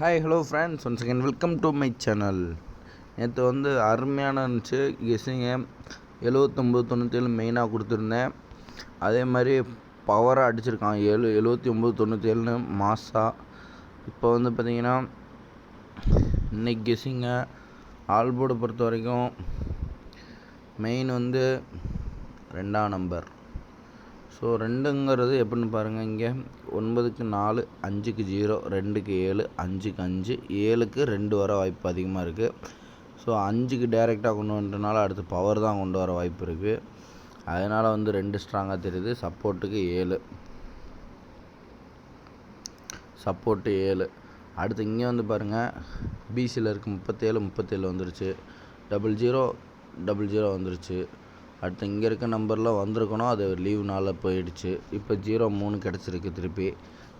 Hi hello friends one second welcome to my channel நேற்று வந்து அருமையான இருந்துச்சு. கெஸ்ஸிங்க எழுவத்தொம்பது தொண்ணூற்றேழு மெயினாக கொடுத்துருந்தேன். அதே மாதிரி பவராக அடிச்சிருக்கான். ஏழு எழுவத்தி ஒம்பது தொண்ணூற்றேழுன்னு மாசா. இப்போ வந்து பார்த்தீங்கன்னா இன்னைக்கு கெஸ்ஸிங்க ஆல்போர்டை பொறுத்த வரைக்கும் மெயின் வந்து ரெண்டாம் நம்பர் ஸோ ரெண்டுங்கிறது எப்படின்னு பாருங்கள் இங்கே ஒன்பதுக்கு நாலு அஞ்சுக்கு ஜீரோ ரெண்டுக்கு ஏழு அஞ்சுக்கு அஞ்சு ஏழுக்கு ரெண்டு வர வாய்ப்பு அதிகமாக இருக்குது ஸோ அஞ்சுக்கு டேரெக்டாக கொண்டு வந்துட்டனால அடுத்து பவர் தான் கொண்டு வர வாய்ப்பு இருக்குது அதனால் வந்து ரெண்டு ஸ்ட்ராங்காக தெரியுது சப்போர்ட்டுக்கு ஏழு. சப்போர்ட்டு ஏழு. அடுத்து இங்கே வந்து பாருங்கள் பிசியில் இருக்குது முப்பத்தேழு முப்பத்தேழு வந்துருச்சு. டபுள் ஜீரோ டபுள் ஜீரோ வந்துருச்சு. அடுத்து இங்கே இருக்க நம்பரில் வந்திருக்கணும். அது லீவ்னால போயிடுச்சு. இப்போ ஜீரோ மூணு கிடச்சிருக்கு திருப்பி.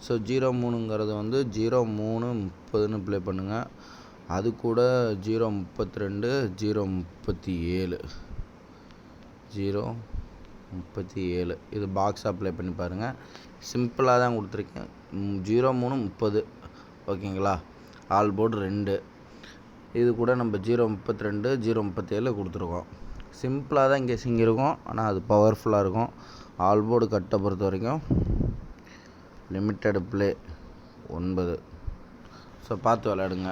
ஸோ ஜீரோ மூணுங்கிறது வந்து ஜீரோ மூணு முப்பதுன்னு ப்ளே பண்ணுங்கள் அது கூட ஜீரோ முப்பத்தி ரெண்டு ஜீரோ முப்பத்தி ஏழு ஜீரோ முப்பத்தி ஏழு இது பாக்ஸாக ப்ளே பண்ணி பாருங்கள் சிம்பிளாக தான் கொடுத்துருக்கேன். ஜீரோ மூணு முப்பது. ஓகேங்களா ஆல் போர்டு ரெண்டு. இது கூட நம்ம ஜீரோ முப்பத்தி ரெண்டு ஜீரோ முப்பத்தேழு கொடுத்துருக்கோம். சிம்பிளாக தான் கெஸிங் இருக்கும். ஆனால் அது பவர்ஃபுல்லாக இருக்கும். ஆல்போர்டு கட்டை பொறுத்த வரைக்கும் லிமிட்டெடு ப்ளே ஒன்பது. ஸோ பார்த்து விளையாடுங்க.